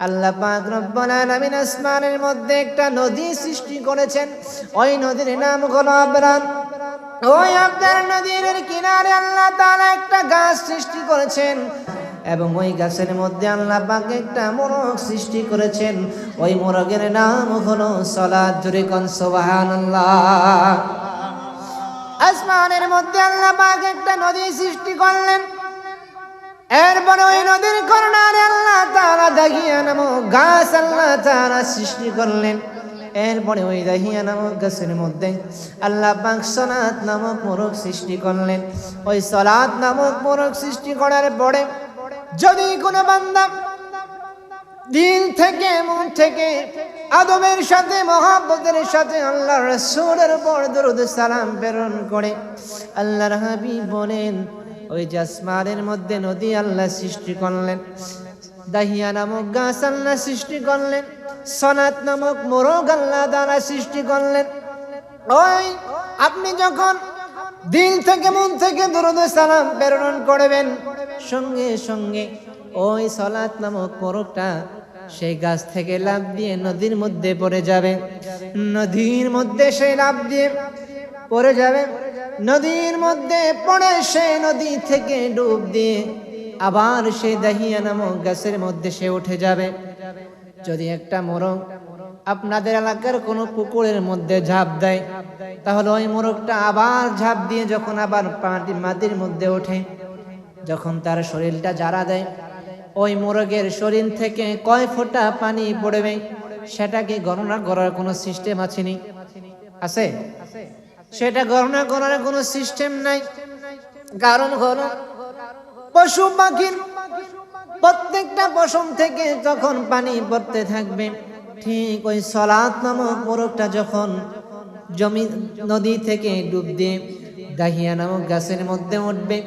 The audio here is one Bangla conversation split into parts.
আল্লাহ পাক রব্বুল আলামিন আসমানের মধ্যে একটা নদী সৃষ্টি করেছেন। ওই নদীর নাম হলো আবরান ওই আবরার নদীর কিনারে আল্লাহ তাআলা একটা গাছ সৃষ্টি করেছেন এবং ওই গাছের মধ্যে আল্লাহ পাক একটা মোরগ সৃষ্টি করেছেন। ওই মোরগের নাম হলো সলাত জুরে কোন, সুবহানাল্লাহ। আসমানের মধ্যে আল্লাহ পাক একটা নদী সৃষ্টি করলেন। এরপরে ওই নদীর করোনারে আল্লাহ তারা দাহিয়া নামক গাছ আল্লাহ তারা সৃষ্টি করলেন। এরপরে ওই দাহিয়া নামক গাছের মধ্যে আল্লাহ পাক সলাত নামক মোরগ সৃষ্টি করলেন। ওই সলাত নামক মোরগ সৃষ্টি করার পরে যদি কোনো বান্দা দিল থেকে, মন থেকে আদমের সাথে, মহাব্বতের সাথে আল্লাহ রসুলের উপর দরুদ সালাম প্রেরণ করে, আল্লাহর হাবিব বলেন ওই জাসমারের মধ্যে নদী আল্লাহ সৃষ্টি করলেন। দাহিয়া নামক গাছ আল্লাহ সৃষ্টি করলেন। সনাত নামক মোরগ আল্লাহ দ্বারা সৃষ্টি করলেন। ওই, আপনি যখন দিল থেকে মন থেকে দরুদ সালাম প্রেরণ করবেন, সঙ্গে সঙ্গে ওই সলাত নামক মোরগটা সেই গাছ থেকে লাভ দিয়ে নদীর মধ্যে পড়ে যাবে। নদীর মধ্যে সেই লাভ দিয়ে পড়ে যাবে। নদীর মধ্যে পড়ে সে নদী থেকে ডুব দিয়ে আবার সেই দাহিয়া নামক গাছের মধ্যে সে উঠে যাবে। যদি একটা মোরগ আপনাদের এলাকার কোনো পুকুরের মধ্যে ঝাঁপ দেয়, তাহলে ওই মোরগটা আবার ঝাঁপ দিয়ে যখন আবার মাটির মধ্যে ওঠে, যখন তার শরীরটা জারা দেয়, ওই মোরগের শরীর থেকে কয় ফোঁটা পানি পড়বে, সেটাকে গণনা করার কোনো সিস্টেম আছে নি? আছে? সেটা গণনা করার কোনো সিস্টেম নাই কারণ হলো পশু পাখির প্রত্যেকটা পশম থেকে যখন পানি পড়তে থাকবে, ঠিক ওই সলাত নামক মোরগটা যখন জমি, নদী থেকে ডুব দিয়ে দাহিয়া নামক গাছের মধ্যে উঠবে,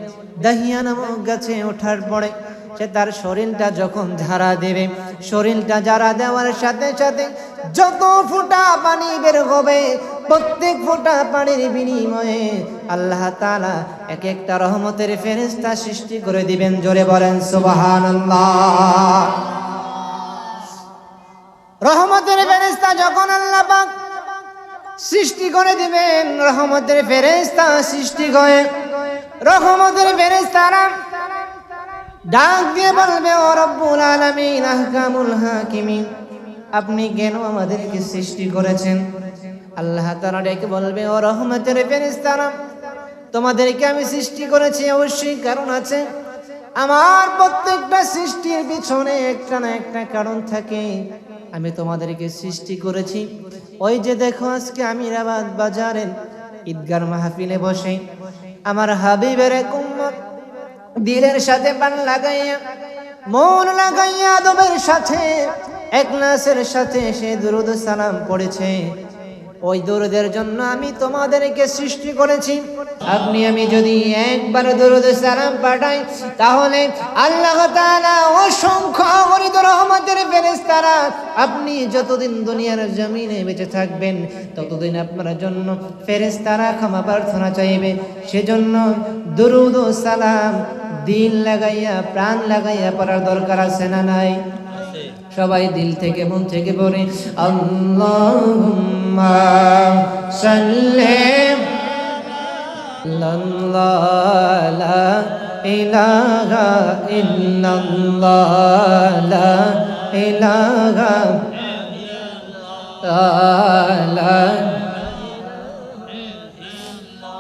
দাহিয়া নামক গাছে ওঠার পরে সে তার শরীরটা যখন ঝাড়া দেবে, শরীরটা ঝাড়া দেওয়ার সাথে সাথে যত ফোঁটা পানি বের হবে প্রত্যেক ফোঁটা পানির বিনিময়ে আল্লাহ তালা এক একটা রহমতের ফেরেশতা সৃষ্টি করে দিবেন। জোরে বলেন, সুবহানাল্লাহ। রহমতের ফেরেশতা যখন আল্লাহ সৃষ্টি করে দিবেন, রহমতের ফেরেশতা সৃষ্টি করে, রহমতের ফেরেশতারা ডাক দিয়ে বলবে, ও রব্বুল আলামিন, আহকামুল হাকিমিন, আপনি কেন আমাদেরকে সৃষ্টি করেছেন? আল্লাহ তাআলা ডেকে বলবে, ও রহমতের ফেরেশতারা, তোমাদেরকে আমি সৃষ্টি করেছি, অবশ্যই কারণ আছে। আমার প্রত্যেকটা সৃষ্টির পিছনে একটা না একটা কারণ থাকে। আমি তোমাদেরকে সৃষ্টি করেছি। ওই যে দেখো আজকে আমিরাবাদ বাজারের ঈদগার মাহফিলে বসে, আমার হাবিবের এক উম্মত দিলের সাথে পান লাগাইয়া, মন লাগাইয়া আদবের সাথে একনাসের সাথে সে দুরুদ সালাম পড়েছে। ওই দরুদের জন্য আমি তোমাদেরকে সৃষ্টি করেছি। আপনি আমি যদি একবার দরুদ সালাম পাঠাই, তাহলে আল্লাহ তাআলা অসংখ্য অগণিত রহমতের ফেরেশতারা আপনি যতদিন দুনিয়ার জমিনে বেঁচে থাকবেন, ততদিন আপনার জন্য ফেরেশতারা ক্ষমা প্রার্থনা চাইবে। সেজন্য দরুদ সালাম দিল লাগাইয়া, প্রাণ লাগাইয়া পড়ার দরকার আছে না নাই? সবাই দিল থেকে মন থেকে পড়ে। আল্লাহুম্মা সাল্লি লা ইলাহা ইল্লাল্লাহ লা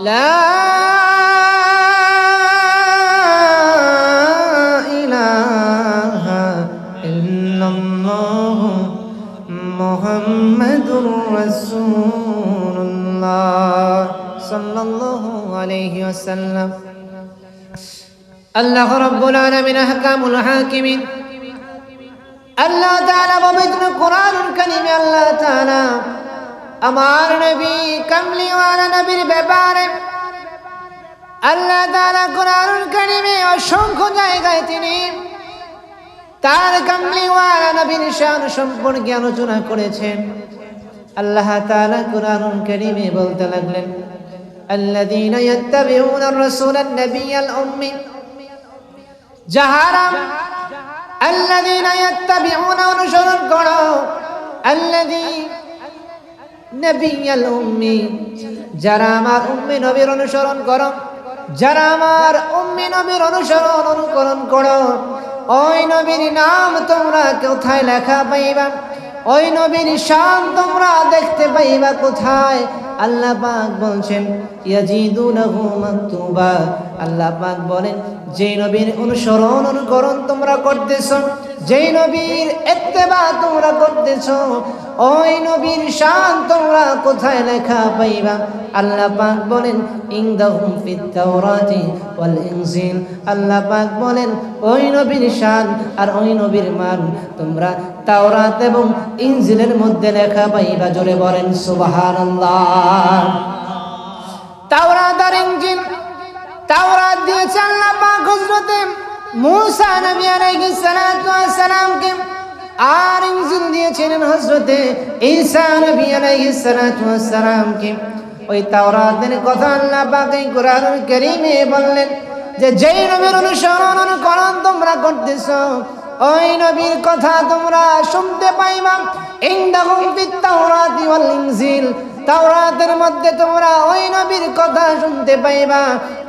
লা আল্লাহ আমার নবী কামলিওয়ালা নবীর ব্যাপারে আল্লাহ অসংখ্য জায়গায় তিনি তার কামলিওয়ালা নবীর শান সম্পর্কে আলোচনা করেছেন। আল্লাহ তাআলা কোরআনুল কারীমে বলতে লাগলেন الذين يتبعون الرسول النبي الأمي যাহারা আল্লাযীনা ইয়াত্তাবিউনা অনুসরণ করো আল্লাযী নবিয়াল উম্মি যারা আমার উম্মি নবীর অনুসরণ করো যারা আমার উম্মি নবীর অনুসরণ অনুকরণ করো ওই নবীর নাম তোমরা কোথায় লেখা পাইবা ওই নবীর শান তোমরা দেখতে পাইবা কোথায়? আল্লাহ পাক বলছেন, ইয়াজিদুনাহু মাকতুবা। আল্লাহ পাক বলেন যে নবীর অনুসরণ অনুকরণ তোমরা করতেছো, যেই নবীর ইত্তেবা তোমরা করতেছো ওই নবীর শান তোমরা কোথায় লেখা পাইবা? আল্লাহ পাক বলেন, ইনদাহুম ফিত তাওরাতি ওয়াল ইনজিল। আল্লাহ পাক বলেন, ওই নবীর শান আর ওই নবীর মান তোমরা তাওরাত এবং ইনজিলের মধ্যে লেখা পাইবা। জোরে বলেন, সুবহানাল্লাহ। তাওরাত আর ইনজিল, তাওরাত দিয়েছে আল্লাহ পাক হযরতে মূসা নবী আলাইহিস সালাতু ওয়াস সালামকে। আর ইনজিল দিয়েছিলেন হজরতে ঈসা ওই তাওরাতের কথা আল্লাহ পাক এই কারীমে বললেন যে, যেই নবীর অনুসরণ অনুকরণ তোমরা করতেছো, ওই নবীর কথা তোমরা শুনতে পাইবা। ইনদাহুম ফিত তাওরাতি ওয়াল ইনজিল। তাওরাতের মধ্যে তোমরা ওই নবীর কথা শুনতে পাইবা।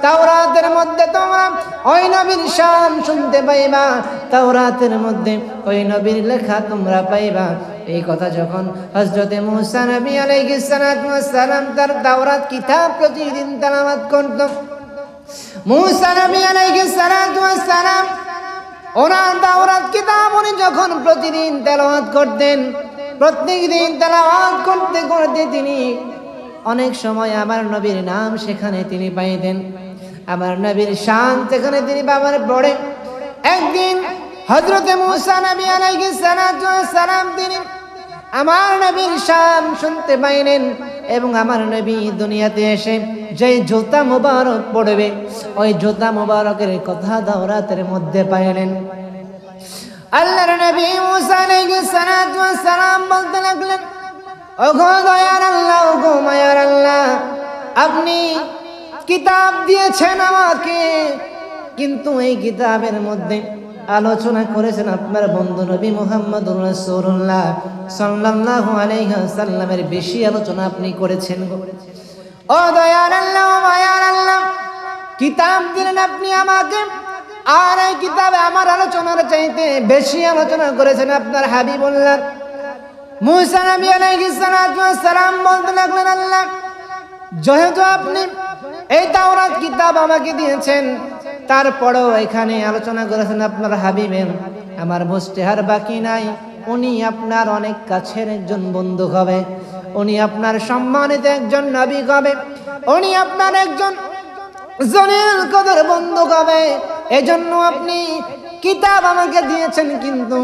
তাওরাতের মধ্যে তোমরা ওই নবীর শান শুনতে পাইবা। তাওরাতের মধ্যে ওই নবীর লেখা তোমরা পাইবা। এই কথা যখন হজরতে মুসা নবী আলাইহিস সালাতু সালাম তার তাওরাত কিতাব প্রতিদিন তেলাওয়াত করত। ওনার তাওরাত কিতাব উনি যখন প্রতিদিন তেলাওয়াত করতেন প্রত্যেক দিন তেলাওয়াত করতে করতে তিনি অনেক সময় আমার নবীর নাম সেখানে তিনি পাইতেন। আমার নবীর শান সেখানে তিনি বাবার পড়ে একদিন হজরতে মুসা নবী আলাইহিস সালাতু সালাম তিনি আমার নবীর শান শুনতে পাইলেন এবং আমার নবী দুনিয়াতে এসে যে জোতা মোবারক পড়বে, ওই জোতা মোবারকের কথা দাওরাতের মধ্যে পাইলেন। আল্লাহর নবী মুসা আলাইহিস সালাতু ওয়াস সালাম বলতে লাগলেন ও ওগো দয়ার আল্লাহ, ওগো মায়ার আল্লাহ, আপনি কিতাব দিয়েছেন আমাকে, কিন্তু এই কিতাবের মধ্যে আলোচনা করেছেন আপনার বন্ধু নবী মোহাম্মদ রাসূলুল্লাহ সাল্লাল্লাহু আলাইহি সাল্লামের বেশি আলোচনা আপনি করেছেন গো। ও দয়ার আল্লাহ, ও মায়ার আল্লাহ, কিতাব দিলেন আপনি আমাকে আর এই কিতাবে আমার আলোচনার চাইতে বেশি আলোচনা করেছেন আপনার সালাতু ওয়াস সালাম লাগলেন, আল্লাহ, যেহেতু আপনি এই কিতাব আমাকে দিয়েছেন, তারপরেও এখানে আলোচনা করেছেন আপনার আমার আর বাকি নাই। উনি আপনার অনেক কাছের একজন বন্ধু হবে। উনি আপনার সম্মানিত একজন নবী হবে। উনি আপনার একজন বন্ধু হবে। এজন্য আপনি কিতাব আমাকে দিয়েছেন, কিন্তু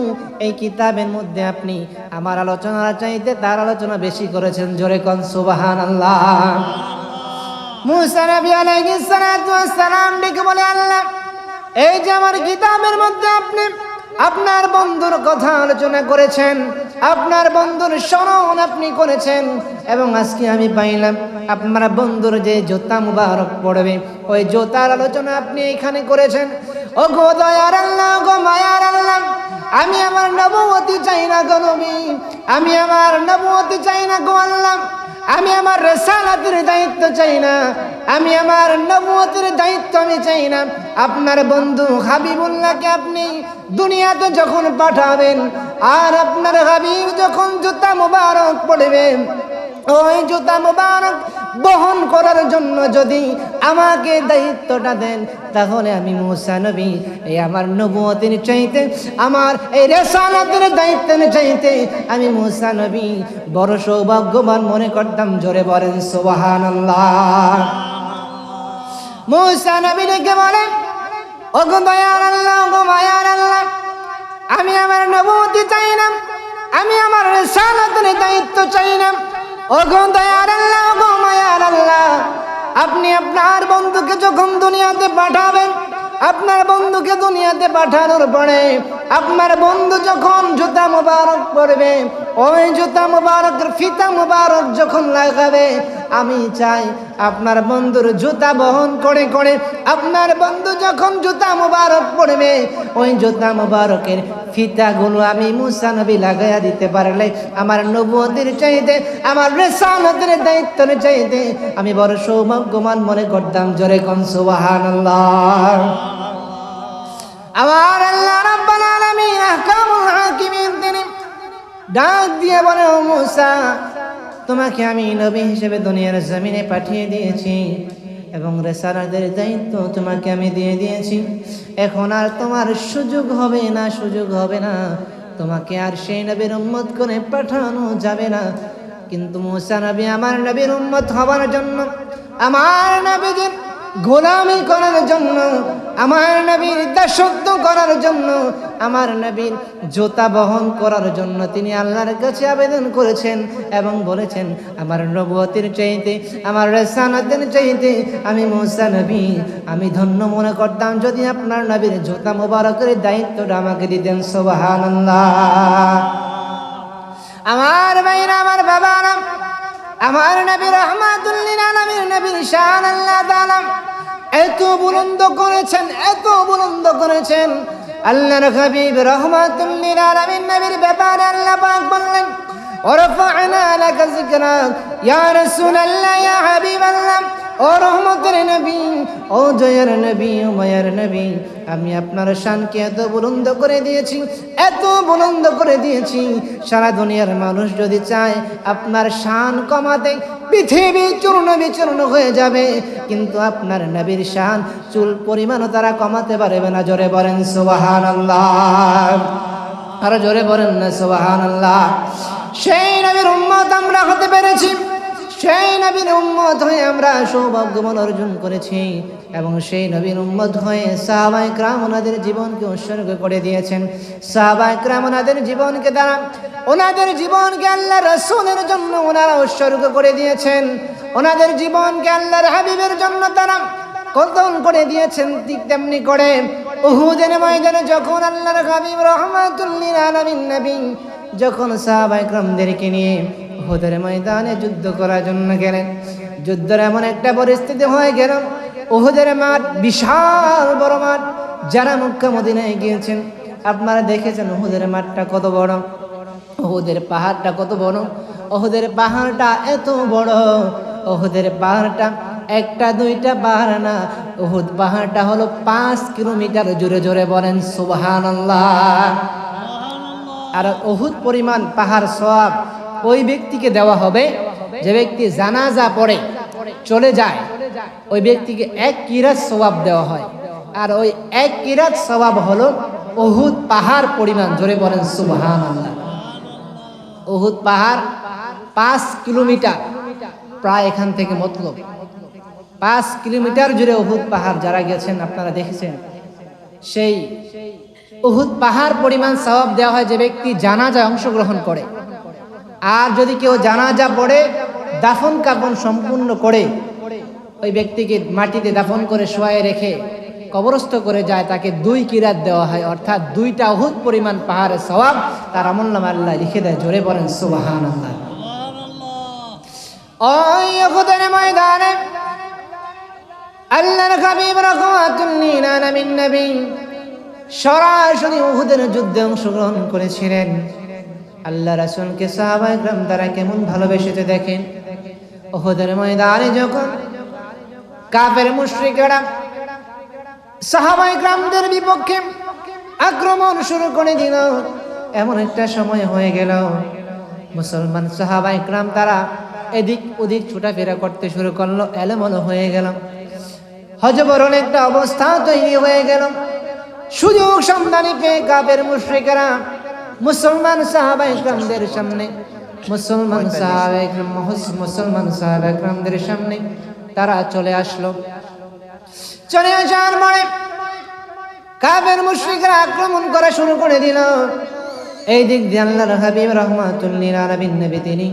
এই কিতাবের মধ্যে আপনি আমার আলোচনা চাইতে তার আলোচনা বেশি করেছেন। জোরে কন সুবাহান আল্লাহ সালাম বলে, আল্লাহ, এই যে আমার কিতাবের মধ্যে আপনি আপনার বন্ধুর কথা আলোচনা করেছেন আপনার বন্ধুর স্মরণ আপনি করেছেন এবং আজকে আমি পাইলাম, আপনার বন্ধুর যে জোতা মুবারক পড়বে, ওই জোতার আলোচনা আপনি এখানে করেছেন। ও গো দয়ার আল্লাহ গো মায়ার আল্লাহ, আমি আমার নবমতি চাই না গো নবী, আমি আমার নবমতি চাই না গো আল্লাহ। আমি আমার রেসালাতের দায়িত্ব চাই না। আমি আমার নবুয়তের দায়িত্ব আমি চাই না। আপনার বন্ধু হাবিবুল্লাহকে আপনি দুনিয়াতে যখন পাঠাবেন, আর আপনার হাবিব যখন জুতা মুবারক পড়বেন ওই জুতা মোবারক বহন করার জন্য যদি আমাকে দায়িত্বটা দেন, তাহলে আমি মুসা নবী। এই আমার নবুয়তের চাইতে, আমার এই রেসালাতের দায়িত্বের চাইতে আমি মুসা নবী। বড় সৌভাগ্যবান মনে করতাম, জোরে বলেন, সুবহানাল্লাহ। মুসা নবী ডেকে বলেন ওগো দয়ার আল্লাহ ওগো মায়ার আল্লাহ আমি আমার নবুয়তি চাই না, আমি আমার রেসালাতের দায়িত্ব চাই না আল্লাহ গো আল্লাহ, আপনি আপনার বন্ধুকে যখন দুনিয়াতে পাঠাবেন, আপনার বন্ধুকে দুনিয়াতে পাঠানোর পরে আপনার বন্ধু যখন জুতা মোবারক পরবে ওই জুতা মুবারকের ফিতা মুবারক যখন লাগাবে, আমি চাই আপনার বন্ধুর জুতা বহন করে করে, আপনার বন্ধু যখন জুতা মুবারক পড়বে ওই জুতা মুবারকের ফিতাগুলো আমি মুসা নবী লাগাইয়া দিতে পারলে, আমার নবুয়তের চাইতে, আমার রেসালতের দায়িত্বের চাইতে, আমি বড় সৌভাগ্যমান মনে করতাম, জোরে কম সুবহানাল্লাহ। আমার ডাক দিয়ে বলে, ও মুসা, তোমাকে আমি নবী হিসেবে দুনিয়ার জমিনে পাঠিয়ে দিয়েছি এবং রেসারাদের দায়িত্ব তোমাকে আমি দিয়ে দিয়েছি। এখন আর তোমার সুযোগ হবে না, সুযোগ হবে না। তোমাকে আর সেই নবীর উম্মত করে পাঠানো যাবে না। কিন্তু মুসা নবী আমার নবীর উম্মত হবার জন্য, আমার নবীদের গোলামি করার জন্য, আমার নবীর দাসত্ব করার জন্য, আমার নবীর জোতা বহন করার জন্য তিনি আল্লাহর কাছে আবেদন করেছেন এবং বলেছেন, আমার নবতির চাইতে, আমার রেসানতের চাইতে আমি মোসা নবী। আমি ধন্য মনে করতাম যদি আপনার নবীর জোতা মোবারকের দায়িত্বটা আমাকে দিতেন সোবাহান্লাহ আমার ভাইরা, আমার বাবারা আমার নবী রহমাতুল্লিন আলমীর নবীর শাহ আল্লাহ তালাম এত বুলন্দ করেছেন, এত বুলন্দ করেছেন। আল্লাহর হাবিব রহমাতুল্লিন আলমীর নবীর ব্যাপারে আল্লাহ পাক বললেন ওরফা আনা আলাকা যিকরা ইয়া রাসূলুল্লাহ, ইয়া হাবিবাল্লাহ। ও রহমতের নবী, ও জয়ের নবী ও মায়ের নবী, আমি আপনার শানকে এত বুলন্দ করে দিয়েছি, এত বুলন্দ করে দিয়েছি, সারা দুনিয়ার মানুষ যদি চায় আপনার শান কমাতে, পৃথিবী চূর্ণ বিচূর্ণ হয়ে যাবে, কিন্তু আপনার নবীর শান চুল পরিমাণও তারা কমাতে পারবে না, জোরে বলেন সুবাহান আল্লাহ আরও জোরে বলেন না সুবাহান আল্লাহ সেই নবীর উম্মত আমরা হতে পেরেছি। সেই নবীর উম্মত হয়ে আমরা সৌভাগ্যমন অর্জন করেছি এবং সেই নবীর উম্মত হয়ে সাহাবাই ক্রাম ওনাদের জীবনকে উৎসর্গ করে দিয়েছেন। সাহাবাই ক্রাম ওনাদের জীবনকে দ্বারা ওনাদের জীবনকে আল্লাহ রসুলের জন্য ওনারা উৎসর্গ করে দিয়েছেন। ওনাদের জীবনকে আল্লাহর হাবিবের জন্য তারা কতল করে দিয়েছেন ঠিক তেমনি করে। উহুদের ময়দানে যখন আল্লাহর হাবিব রহমাতুল্লিল আলামিন নবী, যখন সাহাবাই ক্রামদেরকে নিয়ে উহুদের ময়দানে যুদ্ধ করার জন্য গেলেন। যুদ্ধের এমন একটা পরিস্থিতি হয়ে গেল, উহুদের মাঠ বিশাল বড় মাঠ, যারা মক্কা, মদিনায় গিয়েছেন। আপনারা দেখেছেন উহুদের মাঠটা কত বড় ওহুদের পাহাড়টা কত বড় ওহুদের পাহাড়টা এত বড় ওহুদের পাহাড়টা একটা, দুইটা পাহাড় না ওহুদ পাহাড়টা হলো পাঁচ কিলোমিটার জোরে জোরে বলেন সুবহান আর ওহুদ পরিমাণ পাহাড় সব ওই ব্যক্তিকে দেওয়া হবে, যে ব্যক্তি জানাজা পড়ে, চলে যায়, ওই ব্যক্তিকে এক কিরাত সবাব দেওয়া হয়। আর ওই এক কিরাত সবাব হলো ওহুদ পাহাড় পরিমাণ, জোরে বলেন সুবহান আল্লাহ উহুদ পাহাড় পাঁচ কিলোমিটার, প্রায় এখান থেকে মতলব। পাঁচ কিলোমিটার জুড়ে উহুদ পাহাড়, যারা গেছেন আপনারা দেখেছেন, সেই উহুদ পাহাড় পরিমাণ সবাব দেওয়া হয় যে ব্যক্তি জানাজায় অংশগ্রহণ করে। আর যদি কেউ জানাজা পড়ে, দাফন কাফন সম্পূর্ণ করে, ওই ব্যক্তিকে মাটিতে দাফন করে শোয়ায় রেখে কবরস্থ করে যায়, তাকে দুই কিরাত দেওয়া হয়। অর্থাৎ দুইটা অহুত পরিমাণ পাহাড়ের স্বভাব তার আমল্লাম আল্লাহ লিখে দেয়। জোরে বলেন সুবাহান আল্লাহ সরাসরি উহুদের যুদ্ধে অংশগ্রহণ করেছিলেন। আল্লাহ রাসুলকে সাহাবা গ্রাম তারা কেমন ভালোবেসেতে দেখেন? ওহদের ময়দানে যখন কাফের মুশ্রিকেরা সাহাবাই গ্রামদের বিপক্ষে আক্রমণ শুরু করে দিল, এমন একটা সময় হয়ে গেল। মুসলমান সাহাবাই গ্রাম তারা এদিক ওদিক ছোটাফেরা করতে শুরু করল, এলোমলো হয়ে গেল। হজবরণ একটা অবস্থা তৈরি হয়ে গেল। সুযোগ সন্ধানী পেয়ে কাপের মুশ্রিকেরা মুসলমান সাহাবাই গ্রামদের সামনে, মুসলমান সাহাবাই মুসলমান সাহাবাই গ্রামদের সামনে তারা চলে আসলো। চলে আসার পরে কাবের মুশ্রিকরা আক্রমণ করা শুরু করে দিল। এই দিক দিয়ে আল্লাহর হাবিব রহমাতুল্লিল আলামিন নবী তিনি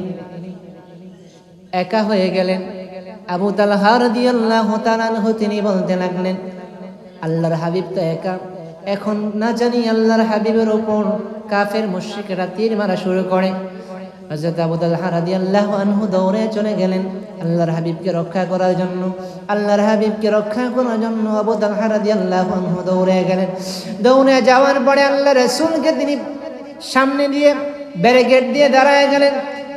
একা হয়ে গেলেন। আবু তালহা রাদিয়াল্লাহু তাআলা আনহু তিনি বলতে লাগলেন, আল্লাহর হাবিব তো একা। এখন না জানি আল্লাহর হাবিবের ওপর কাফের মুশ্রিকেরা তীর মারা শুরু করে। হযরত আবু তালহা রাদিয়াল্লাহু আনহু দৌড়ে চলে গেলেন আল্লাহর হাবিবকে রক্ষা করার জন্য। আল্লাহর হাবিবকে রক্ষা করার জন্য আবু তালহা রাদিয়াল্লাহু আনহু দৌড়ে গেলেন। দৌড়ে যাওয়ার পরে আল্লাহ রাসূলকে তিনি সামনে দিয়ে ব্যারিকেড দিয়ে দাঁড়ায় গেলেন।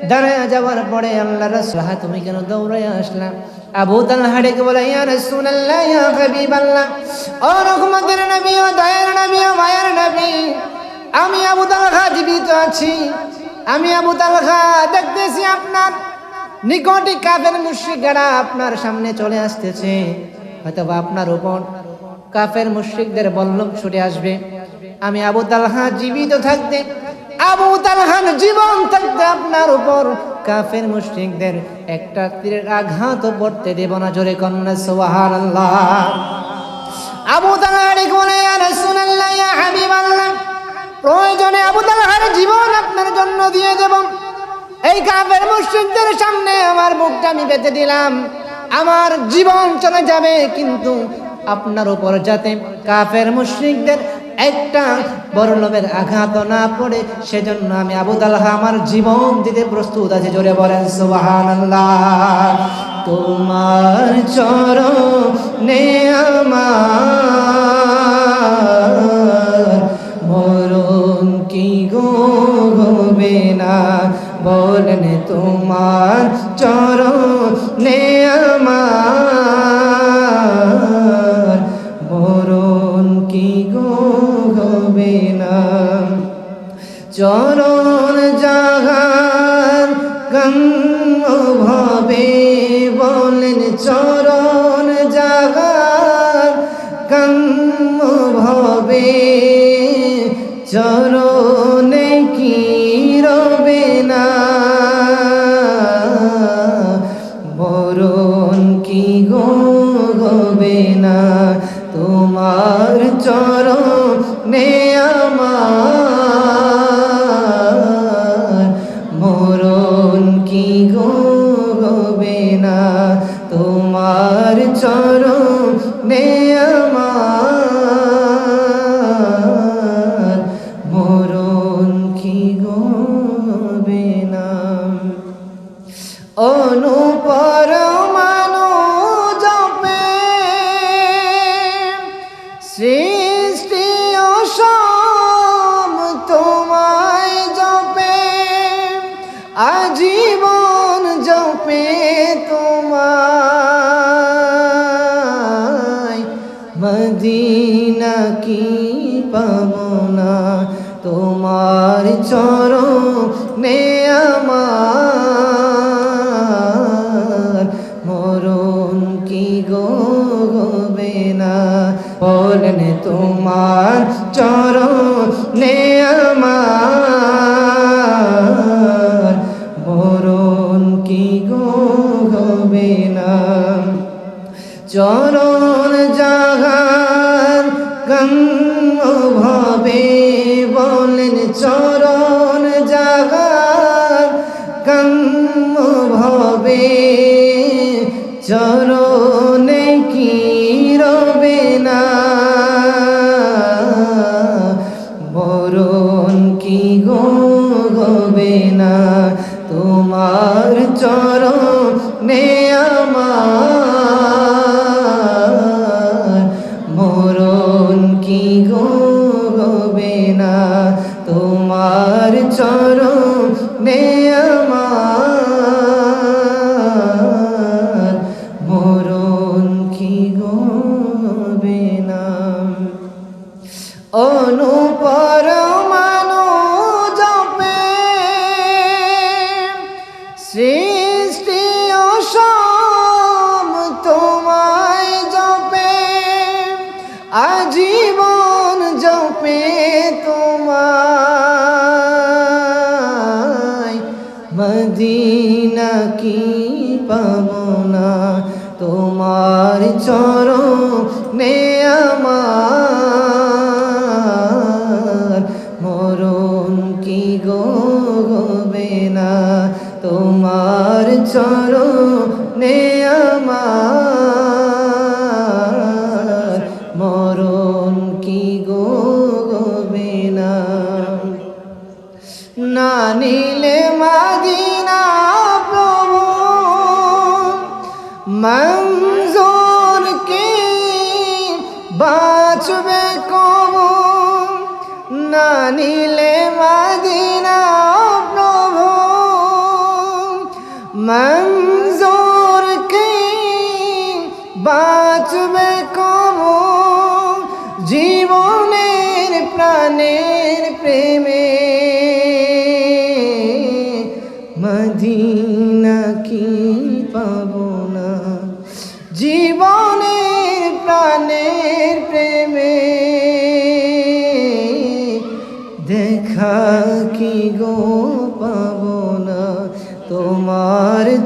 দাঁড়ায় যাওয়ার পরে আল্লাহ রাসূল হা তুমি কেন দৌড়ে আসলা? আবু তালহা ডেকে বলে, ইয়া রাসূলুল্লাহ, ইয়া হাবিবাল্লাহ, ও রহমতের নবী, ও দয়ার নবী, ও মায়ের নবী, আমি আবু তালহা জীবিত আছি। আমি আবু তালহা দেখতেছি আপনার নিকটে কাফের মুশরিকরা আপনার সামনে চলে আসতেছে। হয়তো আপনার উপর কাফের মুশরিকদের বল্লম ছুটে আসবে। আমি আবু তালহা জীবিত থাকতে, আবু তালহার জীবন থাকতে আপনার উপর কাফের মুশরিকদের একটা তীরের আঘাত পড়তে দেব না, জোরে কন্যা, সুবহানাল্লাহ। আবু তালহার কোনে রাসূলুল্লাহ ইয়া হাবিবাল্লাহ, প্রয়োজনে আবু তালহার জীবন আপনার জন্য দিয়ে দেব। এই কাফের মুশরিকদের সামনে আমার মুখটা আমি বেঁধে দিলাম। আমার জীবন চলে যাবে, কিন্তু আপনার উপর যাতে কাফের মুশরিকদের একটা বড় লোভের আঘাত না পড়ে সেজন্য আমি আবু তালহা আমার জীবন দিতে প্রস্তুত আছে। জোরে বলেন, সুবহানাল্লাহ। তোমার চরণে আমার মরণ কি গো হবে না? তোমার চরণে আজীবন জপে তোমায়। মদিনা কি পাবনা তোমার চরণে আমার মরণ কি গো হবে না? বলেন তোমার চরণে আমার চরণ জাগার গঙ্গ ভাবে বলেন, চরণ জাগার গঙ্গ ভাবে চরণে কি রবে না? বরণ কি গো হবে না? তোমার চরণে না তোমার চরণে আমার মরণ কি গো হবে না নিলে মাদিনা প্রভু, মঞ্জুর কি বাঁচবে কবু? না নিলে মঞ্জুর কি? বাঁচবে কবু জীবনের প্রাণের প্রেমে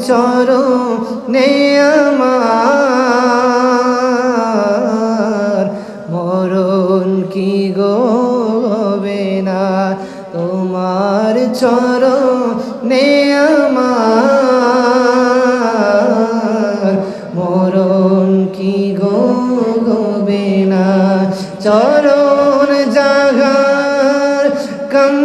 চরণে আমার মরণ কি গো হবে না? তোমার চরণে আমার মরণ কি গো হবে না? চরণ জাগার কম